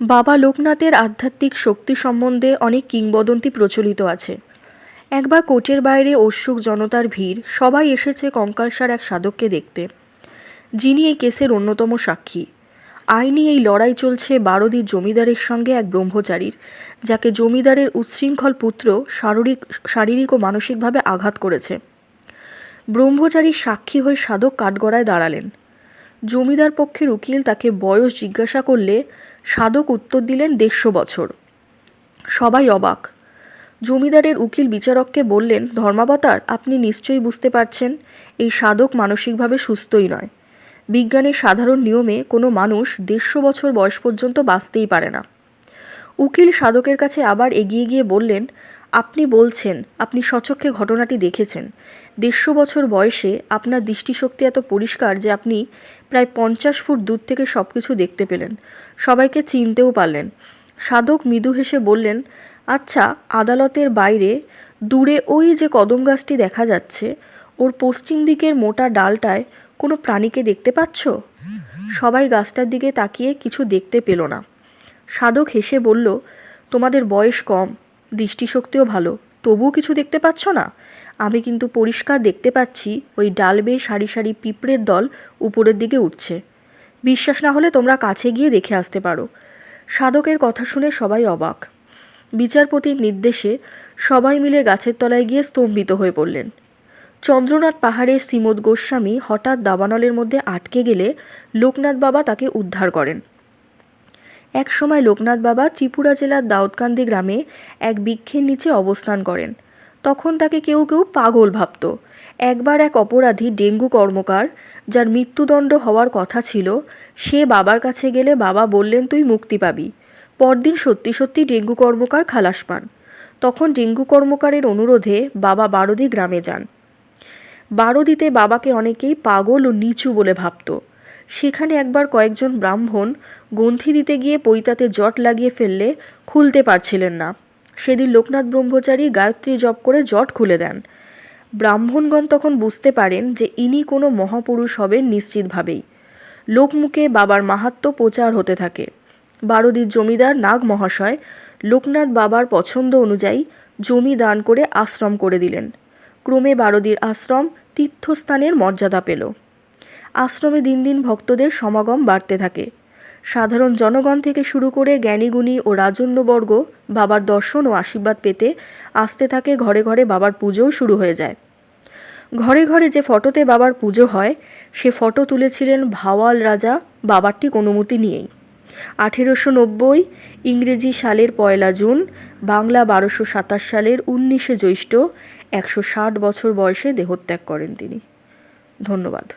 বাবা লোকনাথের আধ্যাত্মিক শক্তি সম্বন্ধে অনেক কিংবদন্তি প্রচলিত আছে। একবার কোর্টের বাইরে উৎসুক জনতার ভিড়, সবাই এসেছে কঙ্কালসার এক সাধককে দেখতে। যিনি এই কেসের অন্যতম সাক্ষী। আইনি এই লড়াই চলছে বারোদির জমিদারের সঙ্গে এক ব্রহ্মচারীর, যাকে জমিদারের উচ্ছৃঙ্খল পুত্র শারীরিক শারীরিক ও মানসিকভাবে আঘাত করেছে। ব্রহ্মচারীর সাক্ষী হয়ে সাধক কাঠগড়ায় দাঁড়ালেন। জমিদার পক্ষের উকিল তাকে বয়স জিজ্ঞাসা করলে সাধক উত্তর দিলেন দেড়শো বছর। সবাই অবাক। জমিদারের উকিল বিচারককে বললেন, ধর্মাবতার, আপনি নিশ্চয়ই বুঝতে পারছেন, এই সাধক মানসিকভাবে সুস্থই নয়। বিজ্ঞানের সাধারণ নিয়মে কোনো মানুষ দেড়শো বছর বয়স পর্যন্ত বাঁচতেই পারে না। উকিল সাধকের কাছে আবার এগিয়ে গিয়ে বললেন আপনি বলছেন, আপনি সচক্ষে ঘটনাটি দেখেছেন। দেড়শো বছর বয়সে আপনার দৃষ্টিশক্তি এত পরিষ্কার যে আপনি প্রায় পঞ্চাশ ফুট দূর থেকে সব কিছু দেখতে পেলেন। সবাইকে চিনতেও পারলেন। সাধক মৃদু হেসে বললেন আচ্ছা আদালতের বাইরে দূরে ওই যে কদম গাছটি দেখা যাচ্ছে, ওর পশ্চিম দিকের মোটা ডালটায় কোনো প্রাণীকে দেখতে পাচ্ছ? সবাই গাছটার দিকে তাকিয়ে কিছু দেখতে পেল না। সাধক হেসে বলল, তোমাদের বয়স কম দৃষ্টিশক্তিও ভালো। তবুও কিছু দেখতে পাচ্ছ না? আমি কিন্তু পরিষ্কার দেখতে পাচ্ছি ওই ডাল বেয়ে সারি সারি পিঁপড়ের দল উপরের দিকে উঠছে। বিশ্বাস না হলে তোমরা কাছে গিয়ে দেখে আসতে পারো। সাধকের কথা শুনে সবাই অবাক। বিচারপতির নির্দেশে সবাই মিলে গাছের তলায় গিয়ে স্তম্ভিত হয়ে পড়লেন। চন্দ্রনাথ পাহাড়ের শ্রীমদ গোস্বামী হঠাৎ দাবানলের মধ্যে আটকে গেলে লোকনাথ বাবা তাকে উদ্ধার করেন। এক সময় লোকনাথ বাবা ত্রিপুরা জেলার দাউদকান্দি গ্রামে এক বৃক্ষের নিচে অবস্থান করেন। তখন তাকে কেউ কেউ পাগল ভাবত। একবার এক অপরাধী ডেঙ্গু কর্মকার, যার মৃত্যুদণ্ড হওয়ার কথা ছিল, সে বাবার কাছে গেলে বাবা বললেন, তুই মুক্তি পাবি। পরদিন সত্যি সত্যি ডেঙ্গু কর্মকার খালাস পান। তখন ডেঙ্গু কর্মকারের অনুরোধে বাবা বারোদি গ্রামে যান। বারোদিতে বাবাকে অনেকেই পাগল ও নিচু বলে ভাবত। সেখানে একবার কয়েকজন ব্রাহ্মণ গ্রন্থি দিতে গিয়ে পৈতাতে জট লাগিয়ে ফেললে খুলতে পারছিলেন না। সেদিন লোকনাথ ব্রহ্মচারী গায়ত্রী জপ করে জট খুলে দেন। ব্রাহ্মণগণ তখন বুঝতে পারেন যে ইনি কোনো মহাপুরুষ হবেন নিশ্চিতভাবেই। লোকমুখে বাবার মাহাত্ম্য প্রচার হতে থাকে। বারোদির জমিদার নাগ মহাশয় লোকনাথ বাবার পছন্দ অনুযায়ী জমি দান করে আশ্রম করে দিলেন। ক্রমে বারোদির আশ্রম তীর্থস্থানের মর্যাদা পেল। আশ্রমে দিন দিন ভক্তদের সমাগম বাড়তে থাকে। সাধারণ জনগণ থেকে শুরু করে জ্ঞানীগুণী ও রাজন্যবর্গ বাবার দর্শন ও আশীর্বাদ পেতে আসতে থাকে ঘরে ঘরে বাবার পুজোও শুরু হয়ে যায়। ঘরে ঘরে যে ফটোতে বাবার পুজো হয়, সে ফটো তুলেছিলেন ভাওয়াল রাজা বাবারটি অনুমতি নিয়েই। আঠেরোশো নব্বই ইংরেজি সালের পয়লা জুন, বাংলা বারোশো সাতাশ সালের উনিশে জ্যৈষ্ঠ, একশো ষাট বছর বয়সে দেহত্যাগ করেন তিনি। ধন্যবাদ।